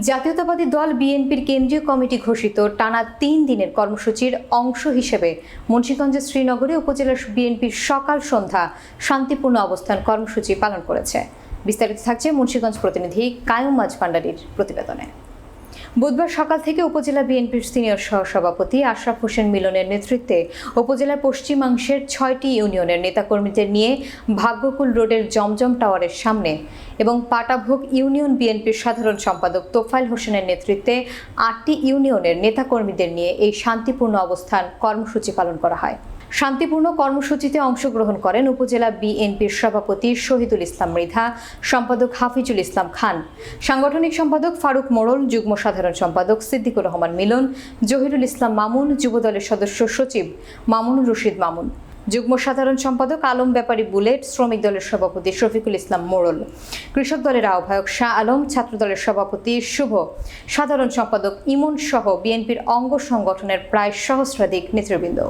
জাতীয়তাবাদী দল বিএনপির কেন্দ্রীয় কমিটি ঘোষিত টানা তিন দিনের কর্মসূচির অংশ হিসেবে মুন্সীগঞ্জের শ্রীনগরে উপজেলা বিএনপির সকাল সন্ধ্যা শান্তিপূর্ণ অবস্থান কর্মসূচি পালন করেছে। বিস্তারিত থাকছে মুন্সীগঞ্জ প্রতিনিধি কায়ুম মাঝ ভান্ডারির প্রতিবেদনে। বুধবার সকাল থেকে উপজেলা বিএনপির সিনিয়র সহসভাপতি আশরাফ হোসেন মিলনের নেতৃত্বে উপজেলার পশ্চিমাংশের ছয়টি ইউনিয়নের নেতাকর্মীদের নিয়ে ভাগ্যকুল রোডের জমজম টাওয়ারের সামনে এবং পাটাভোগ ইউনিয়ন বিএনপির সাধারণ সম্পাদক তোফাইল হোসেনের নেতৃত্বে আটটি ইউনিয়নের নেতাকর্মীদের নিয়ে এই শান্তিপূর্ণ অবস্থান কর্মসূচি পালন করা হয়। শান্তিপূর্ণ কর্মসূচিতে অংশগ্রহণ করেন উপজেলা বিএনপির সভাপতি শহীদুল ইসলাম মৃধা, সম্পাদক হাফিজুল ইসলাম খান। সাংগঠনিক সম্পাদক ফারুক মোড়ল, যুগ্ম সাধারণ সম্পাদক সিদ্দিকুর রহমান মিলন, জহিরুল ইসলাম মামুন, যুবদলের সদস্য সচিব মামুন রশিদ মামুন। যুগ্ম সাধারণ সম্পাদক আলম ব্যাপারী বুলেট, শ্রমিক দলের সভাপতি শফিকুল ইসলাম মোড়ল। কৃষক দলের আহ্বায়ক শাহ আলম, ছাত্র দলের সভাপতি শুভ। সাধারণ সম্পাদক ইমন সহ বিএনপির অঙ্গ সংগঠনের প্রায় সহস্রাধিক নেতৃবৃন্দ।